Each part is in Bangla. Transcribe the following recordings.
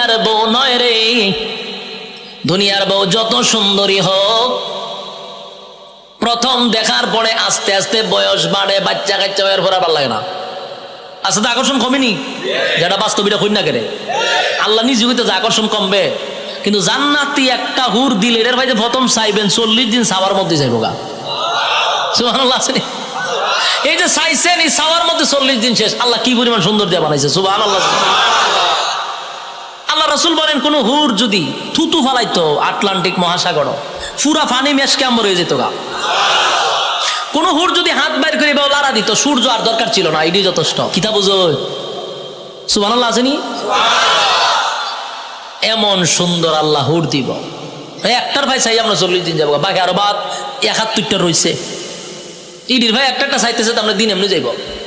দুনিয়ার বউ নয় রে। দুনিয়ার বউ যত সুন্দরী হোক, প্রথম দেখার পরে আস্তে আস্তে বয়স বাড়ে, বাচ্চা কাচ্চা হওয়ার পর ভালো লাগে না। আস্তে আকর্ষণ কমেনি? যেটা বাস্তবিটা কই না কেড়ে। আল্লাহ নিজ যে আকর্ষণ কমবে। কিন্তু জান্নাতি একটা হুর দিলে এর ভাই প্রথম চাইবেন চল্লিশ দিন সাবার মধ্যে যাইব গা। আসেনি? এই যে চাইছেন এই সাওয়ার মধ্যে চল্লিশ দিন শেষ। আল্লাহ কি পরিমাণ সুন্দর দিয়ে বানাইছে সুবাহ আল্লাহ আল্লাহ রসুল বলেন, কোন হুর যদি থুতু ফালাইতো আটলান্টিক মহাসাগর, পুরা ফানি মেশ কেমন হয়ে যেত গা। কোন হুর যদি হাত বাইর করে বা লাড়া দিত, সূর্য আর দরকার ছিল না এটি যথেষ্ট। কিতা বুঝো? সুবাহ আসেনি এমন সুন্দর আল্লাহ হুর দিব। একটার ভাই চাই, আমরা চল্লিশ দিন যাব বাকি আরও বাদ, একাত্তরটা রয়েছে ইডির ভাই একটা একটা চাইতেছে তো আমরা দিন এমনি যাইব।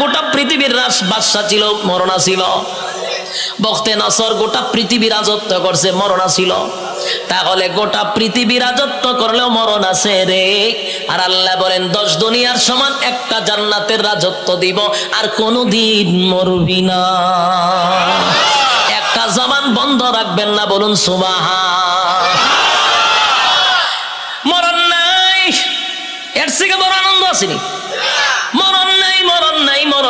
গোটা পৃথিবীর রাস বাদশাহ ছিল, মরণা ছিল। বখতে নসর গোটা পৃথিবী রাজত্ব করছে, মরণ ছিল। তাহলে গোটা পৃথিবী রাজত্ব করলেও মরণ আছে রে। আর আল্লাহ বলেন, দশ দুনিয়ার সমান একটা জান্নাতের রাজত্ব দিব, আর কোনোদিন মরবি না। একটা জবান বন্ধ রাখবেন না, বলুন সুবাহা মরণ নাই। এর থেকে বড় আনন্দ আসেনি মরণ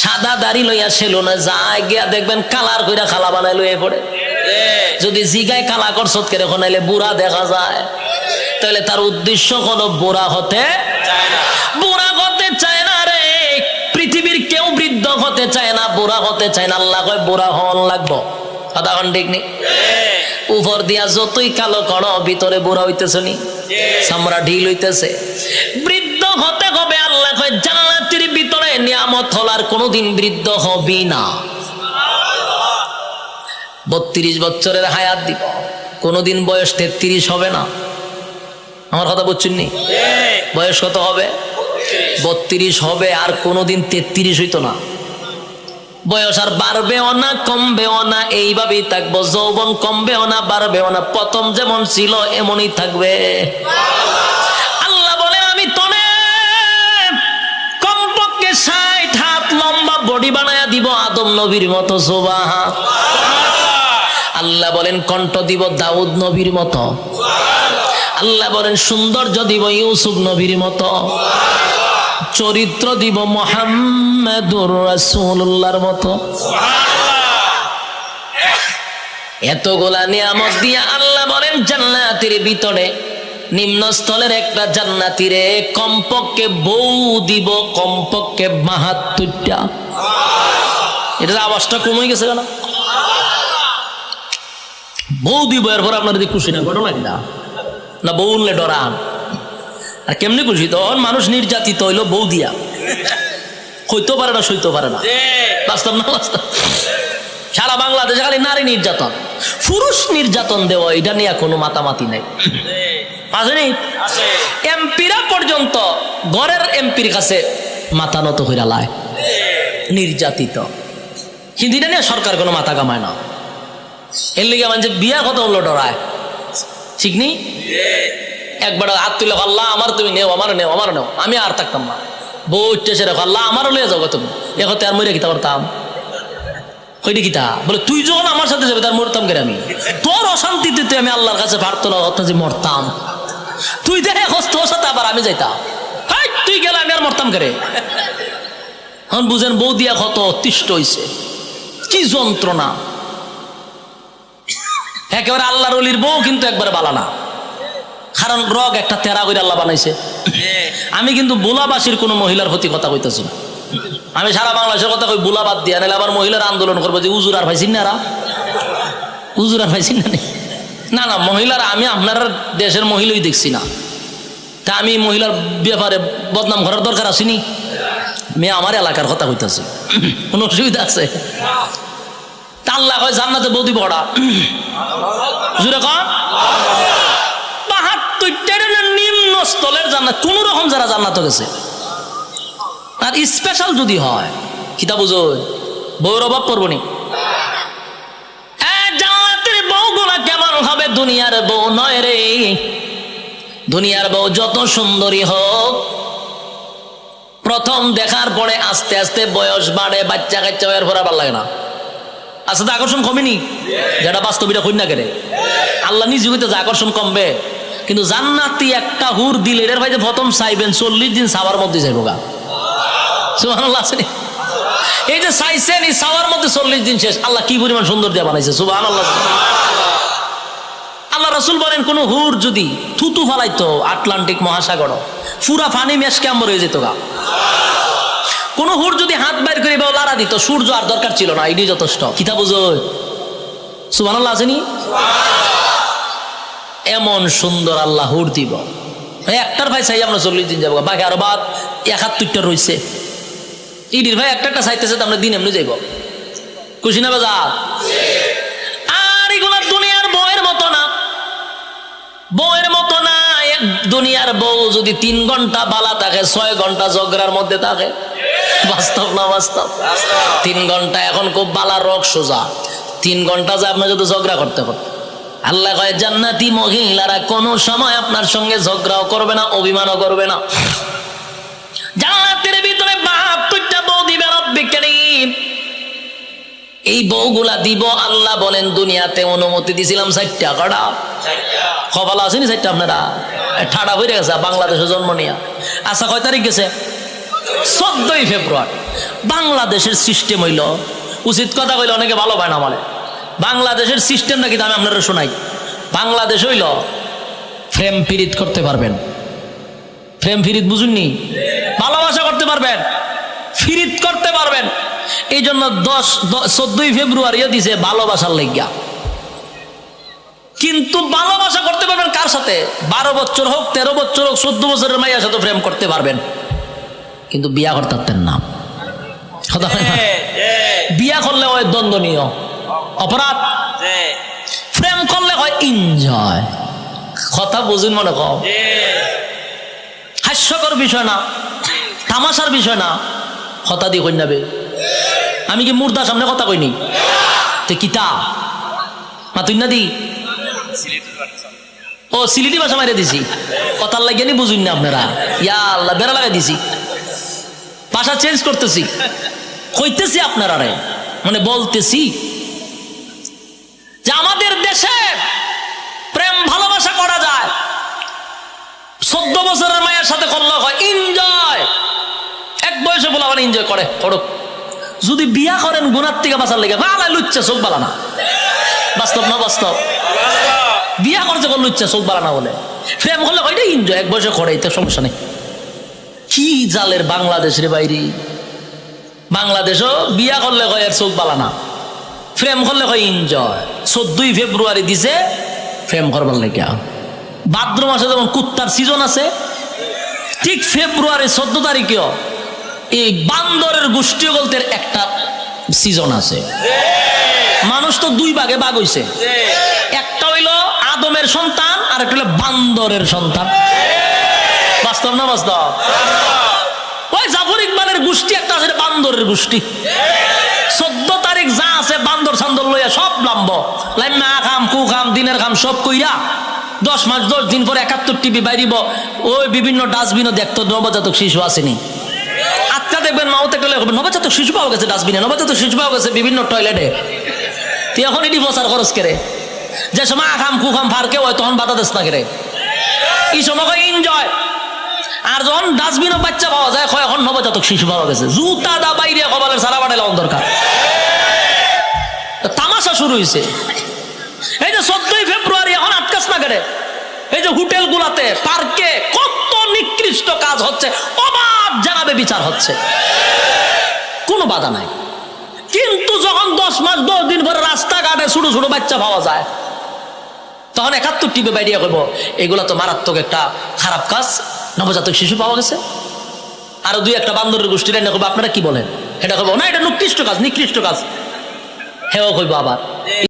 সাদা দাড়ি লইয়া ছিল না, যায় গিয়া দেখবেন কালার কইরা খালা বানাই লইয়া পড়ে। যদি জিগায় কালা করছত কেরে নাইলে বুড়া দেখা যায়। তাহলে তার উদ্দেশ্য হলো বুড়া হতে বুড়া হতে চায় না রে, পৃথিবীর কেউ বৃদ্ধ হতে চায় না, বুড়া হতে চায় না। আল্লাহ কয়, বুড়া হন লাগবো। কথা কন ঠিক নেই উপর দিয়া যতই কালো করো, ভিতরে বুড়া হইতেছে নি। চামড়া ঢিল হইতেছে। বৃদ্ধ হতে হবে, আল্লাহ কয় জান্নাতের নিয়ামত হলার কোনোদিন বৃদ্ধ হবি না। বত্রিশ বছরের হায়াত দিব। কোনোদিন বয়স তেত্রিশ হবে না। আমার কথা বুঝছেন নি? বয়স কত হবে? বত্রিশ হবে আর কোনোদিন তেত্রিশ হইতো না। বয়স আর বাড়বেও না, কমবেও না, এইভাবেই থাকব। যৌবন কমবেও না, বাড়বেও না। প্রথম যেমন ছিল, এমনই থাকবে। বডি বানায়া দিব আদম নবীর মতো সোবাহা আল্লাহ বলেন, কণ্ঠ দিব দাউদ নবীর মতো। আল্লাহ বলেন, সৌন্দর্য দিব ইউসুফ নবীর মতো। চরিত্র দিব মোহাম্মদুর রাসূলুল্লাহর মতো। এতগুলা নিয়ামত দিয়া আল্লাহ বলেন, জান্নাতের ভিতরে নিম্নস্থলের একটা জান্নাতিরে কমপক্ষে বউ দিব, কমপক্ষে বাহাত্তরটা। এটার আওয়াজটা কমে গেছে কেন? বউ দিব, এরপর আপনার যদি খুশি না, ঘটনা না না, বউ উনলে ডরান। আর কেমনি খুশি? তখন মানুষ নির্যাতিত হইল বউ দিয়া। হইতেও পারে না সইতেও পারে না। বাস্তব না বাস্তব? সারা বাংলাদেশে খালি নারী নির্যাতন। পুরুষ নির্যাতন দেওয়া, এটা নিয়ে কোনো মাতামাতি নাই। আসেনি এমপিরা পর্যন্ত ঘরের এমপির কাছে মাথা নত হইরা লায়। নির্যাতিত। কিন্তু এটা নিয়ে সরকার কোনো মাথা কামায় না। এর লিগে মানে বিয়া কত হলো ডরায়। ঠিক নেই একবার হাত তুলে আল্লাহ আমার তুমি নেও আমার নেও আমার নেও। আমি আর থাকতাম না। বউ উঠতেছে রেখো আল্লাহ আমারও লিয়ে যাও তুমি। এখন আর মরে কিতা করতাম? কইটি কিতা? বলে তুই যখন আমার সাথে যাবে তার মরতাম কেন আমি? তোর অশান্তিতে তুই আমি আল্লাহর কাছে পারতো না অর্থাৎ যে মরতাম। তুই দেখে হস তোর সাথে আবার আমি যাইতাম। হাই, তুই গেলে আমি আর মরতাম কেরে? এখন বুঝেন বউ দিয়া কত অতিষ্ঠ হইছে। কি যন্ত্রণা। একেবারে আল্লাহর অলির বউ কিন্তু একবারে বালা না। কারণ রগ একটা তেরা করে আল্লাহ বানাইছে। আমি কিন্তু বুলাবাসীর কোনো মহিলার প্রতি কথা কইতেছি না। আমি সারা বাংলাদেশের কথা কই, বুলা বাদ দিয়া, নাহলে আবার মহিলার আন্দোলন করব যে উজুর আর পাইছেন না? উজুর আর পাইছেন না নি? না মহিলার আমি আপনার দেশের মহিলাই দেখছি না। তা আমি মহিলার ব্যাপারে বদনাম করার দরকার আসেনি মেয়ে আমার এলাকার কথা কইতাছি। কোনো অসুবিধা আছে? তা আল্লাহ কয়, জান্নাতে বৌদি বড়া জুড়ে কন। বাহাত্তরটার নিম্ন স্থলের জান্নাত, কোন রকম যারা জান্নাত গেছে আর স্পেশাল যদি হয় কিতা বুঝো বউর অভাব পড়ব নি। এ, জান্নাতের বউগুলা কেমন হবে দুনিয়ার বউ নয় রে? দুনিয়ার বউ যত সুন্দরী হোক প্রথম দেখার পরে আস্তে আস্তে বয়স বাড়ে বাচ্চা কাচ্চা হওয়ার পর আবার লাগে না। আস্তে আকর্ষণ কমেনি যেটা বাস্তবিটা কই না কেড়ে আল্লাহ নিজ যে আকর্ষণ কমবে। কিন্তু জান্নাতি একটা হুর দিলে এর ভাই যে প্রথম চাইবেন চল্লিশ দিন সাবার মধ্যে যাইব গা। সুবহানাল্লাহ? এই যে চাইছেন এই সাওয়ার মধ্যে চল্লিশ দিন শেষ। আল্লাহ কি পরিমাণ সুন্দর দিয়ে বানাইছে সুবাহ আল্লাহ রসুল বলেন, কোন হুর যদি থুতু ফালাইতো আটলান্টিক মহাসাগর, পুরা ফানি মেশ ক্যাম্বর হয়ে যেত গা। কোন হুর যদি হাত বাইর করে বা লাড়া দিত, সূর্য আর দরকার ছিল না এটি যথেষ্ট। কিতা বুঝো? সুবাহ আসেনি এমন সুন্দর আল্লাহ হুর দিব। একটার ভাই চাই আমরা চল্লিশ দিন যাব বাকি আরও বাদ, একাত্তরটা রয়েছে ইডির ভাই একটা একটা চাইতেছে তো আমরা দিন এমনি যাইব। খুশি না বাজার আর এগুলা দুনিয়ার বউয়ের মতো না। বউয়ের মতো না, এক দুনিয়ার বউ যদি তিন ঘণ্টা বালা থাকে, ছয় ঘণ্টা ঝগড়ার মধ্যে থাকে। বাস্তব না বাস্তব? তিন ঘণ্টা এখন খুব বালা রোগ সোজা। তিন ঘণ্টা যে আপনি যদি ঝগড়া করতে করতে। আল্লাহ কয়, জান্নাতি মহিলারা কোনো সময় আপনার সঙ্গে ঝগড়াও করবে না, অভিমানও করবে না। জান্নাতের বাহাত্তরটা বউ দিবে এই বউগুলা দিব, আল্লাহ বলেন, দুনিয়াতে অনুমতি দিছিলাম ষাটটা কটা? খবর আসেনি ষাটটা আপনারা? ঠাডা হয়ে গেছে বাংলাদেশে জন্ম নিয়া। আচ্ছা কয় তারিখ গেছে? চোদ্দই ফেব্রুয়ারি। বাংলাদেশের সিস্টেম হইল, উচিত কথা কইলে অনেকে ভালো পায় না বলে। বাংলাদেশের সিস্টেম নাকি আমি আপনারা শোনাই। বাংলাদেশ হইল ফ্রেম পিরিত করতে পারবেন। ফ্রেম ফিরিত বুঝুননি? ভালোবাসা করতে পারবেন ফিরিত করতে পারবেন। এই জন্য দশ চোদ্দই ফেব্রুয়ারিও দিছে ভালোবাসার লেগিয়া। কিন্তু ভালোবাসা করতে পারবেন কার সাথে? বারো বছর হোক তেরো বছর হোক চোদ্দ বছরের মাইয়ার সাথে প্রেম করতে পারবেন। কিন্তু বিয়া করতে না। না? বিয়া করলে হয় দ্বন্দ্বনীয়। অপরাধ। প্রেম করলে হয় এনজয় কথা বুঝুন মনে কম হাস্যকর বিষয় না, তামাশার বিষয় না কথা দিয়ে কই যাবে আমি কি মুর্দার সামনে কথা কইনি? তো? কিতা মা, তুই না দি? ও, সিলিটি ভাষা মারিয়ে দিছি। কথার লাগিয়ে নি বুঝুন না আপনারা। ইয়া আল্লাহ, বেড়া লাগাই দিছি। ভাষা চেঞ্জ করতেছি। কইতেছি আপনারা রে মানে বলতেছি যে আমাদের দেশে প্রেম ভালোবাসা করা যায় চোদ্দ বছরের মায়ের সাথে করলে হয় এনজয় এক বয়সে বলে আবার এনজয় করে করুক যদি বিয়া করেন গুণার থেকে বাঁচার লেগে বালা লুচ্ছে চোখ বালা না। বাস্তব না বাস্তব? বিয়া করছে কোন লুচ্ছে চোখ বালা না বলে। প্রেম করলে হয় এনজয় এক বয়সে করে এতে সমস্যা নেই। কি জালের বাংলাদেশের বাইরে? বাংলাদেশও বিয়া করলে কয় আর চোখ বালা না। প্রেম করলে হয় এনজয় চোদ্দই ফেব্রুয়ারি দিছে, প্রেম করবার লেগে। ভাদ্র মাসে যেমন কুত্তার সিজন আছে, ঠিক ফেব্রুয়ারি চোদ্দ তারিখেও এই বান্দরের গোষ্ঠী বলতে একটা সিজন আছে। মানুষ তো দুই ভাগে ভাগ হইছে। একটা হইল আদমের সন্তান, আর একটা হইল বান্দরের সন্তান। বাস্তব না বাস্তব? ওই জাফর ইকবালের গোষ্ঠী একটা আছে বান্দরের গোষ্ঠী। চোদ্দ তারিখ যা আছে বান্দর সান্দর লইয়া সব লাম্ব। লাইমা খাম, কু খাম, দিনের খাম, সব কইরা দশ মাস, দশ দিন পরে একাত্তর টিভি বাইরিব। ওই বিভিন্ন ডাস্টবিনও দেখতো, নবজাতক শিশু আসেনি। আজকা দেখবেন, মাওতে গেলে নবজাতক শিশু পাওয়া গেছে ডাস্টবিনে, নবজাতক শিশু পাওয়া গেছে বিভিন্ন টয়লেটে। তুই এখন এটি বসার খরচ করে যে সময় আখাম কুখাম ফারকে হয়, তখন বাধা দেশ না করে এই সময় এনজয় আর যখন ডাস্টবিনও বাচ্চা পাওয়া যায়, কয় এখন নবজাতক শিশু পাওয়া গেছে। জুতা দা বাইরে কবালের সারা বাড়াইলে দরকার। তো তামাশা শুরু হয়েছে এই যে কেটে এই যে হোটেল গুলাতে পার্কে কত নিকৃষ্ট কাজ হচ্ছে, অবাক জানাবে বিচার হচ্ছে। কোনো বাধা নাই। কিন্তু যখন দশ মাস, দশ দিন পরে রাস্তাঘাটে ছোট ছোট বাচ্চা পাওয়া যায়, তখন একাত্তর টিপে বাইরিয়া করব এগুলো তো মারাত্মক একটা খারাপ কাজ, নবজাতক শিশু পাওয়া গেছে। আরও দুই একটা বান্দরের গোষ্ঠীর এনে করব আপনারা কি বলেন? এটা করব না, এটা নিকৃষ্ট কাজ নিকৃষ্ট কাজ। হেও কইবো আবার।